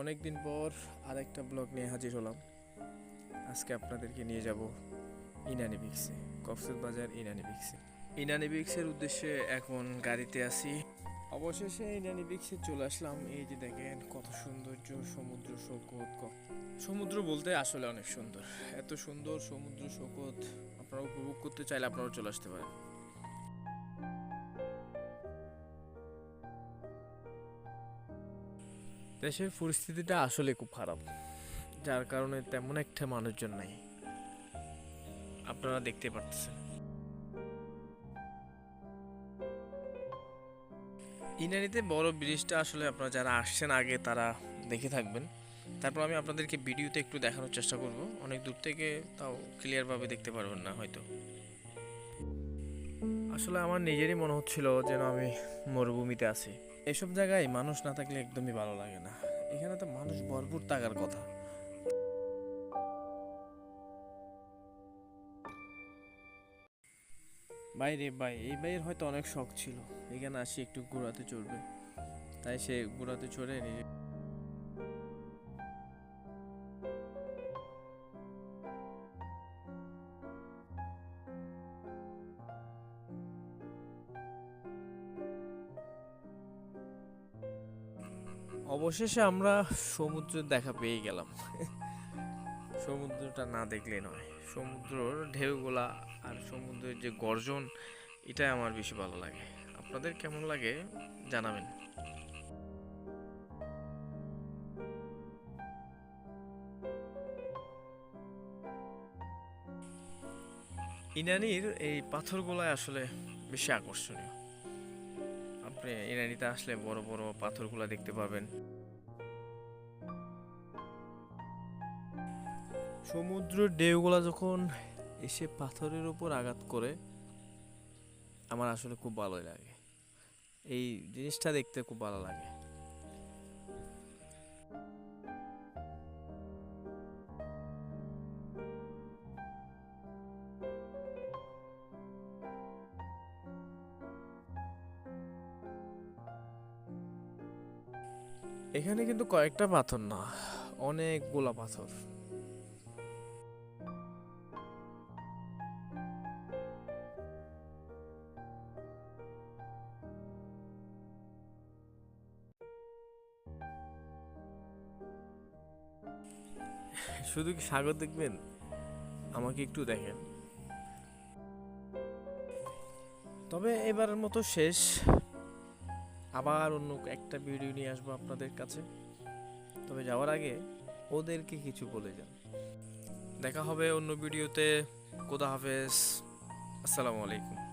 অনেকদিন পর আরেকটা ব্লগ নিয়ে হাজির হলাম। আজকে আপনাদেরকে নিয়ে যাব ইনানি বিক্সে কক্সবাজার ইনানি বিক্সে ইনানি বিক্সের উদ্দেশ্যে এখন গাড়িতে আসি অবশেষে ইনানি বিক্সে চলে আসলাম। এই যে দেখেন, কত সৌন্দর্য, সমুদ্র সৈকত। সমুদ্র বলতে আসলে অনেক সুন্দর। এত সুন্দর সমুদ্র সৈকত আপনারা উপভোগ করতে চাইলে আপনারাও চলে আসতে পারেন। দেশের পরিস্থিতিটা আসলে খুব খারাপ, যার কারণে তেমন একটা মানুষজন নাই। আপনারা দেখতে পাচ্ছেন ইনানিতে বড় ব্রিজটা আসলে আপনারা যারা আসছেন আগে তারা দেখে থাকবেন। তারপর আমি আপনাদেরকে ভিডিওতে একটু দেখানোর চেষ্টা করব। অনেক দূর থেকে তাও ক্লিয়ারভাবে দেখতে পারবেন না হয়তো। আসলে আমার নিজেরই মনে হচ্ছিল যেন আমি মরুভূমিতে আছি। এসব জায়গায় মানুষ না থাকলে একদমই ভালো লাগে না। এখানে তো মানুষ ভরপুর থাকার কথা। বাইরে ভাই, এই ভাইয়ের হয়তো অনেক শখ ছিল। এখানে আসি একটু ঘোরাতে চড়বে। তাই সে ঘোরাতে চড়ে নিজে অবশেষে আমরা সমুদ্রের দেখা পেয়ে গেলাম। সমুদ্রটা না দেখলে নয়। সমুদ্রর ঢেউগুলা আর সমুদ্রের যে গর্জন, এটাই আমার বেশি ভালো লাগে। আপনাদের কেমন লাগে, জানাবেন। ইনানির এই পাথরগুলাই আসলে বেশি আকর্ষণীয়। আপনি ইরানিতে আসলে বড় বড় পাথরগুলো দেখতে পাবেন। সমুদ্রের ঢেউগুলো যখন এসে পাথরের উপর আঘাত করে, আমার আসলে খুব ভালোই লাগে। এই জিনিসটা দেখতে খুব ভালো লাগে। এখানে কিন্তু কয়েকটা পাথর না, অনেকগুলা পাথর। শুধু কি সাগর দেখবেন? আমাকে একটু দেখেন। তবে এবারের মতো শেষ। আবার অন্য একটা ভিডিও নিয়ে আসব আপনাদের কাছে। তবে যাওয়ার আগে ওদেরকে কিছু বলে যান। দেখা হবে অন্য ভিডিওতে কোদা হাফেজ। আসসালামু আলাইকুম।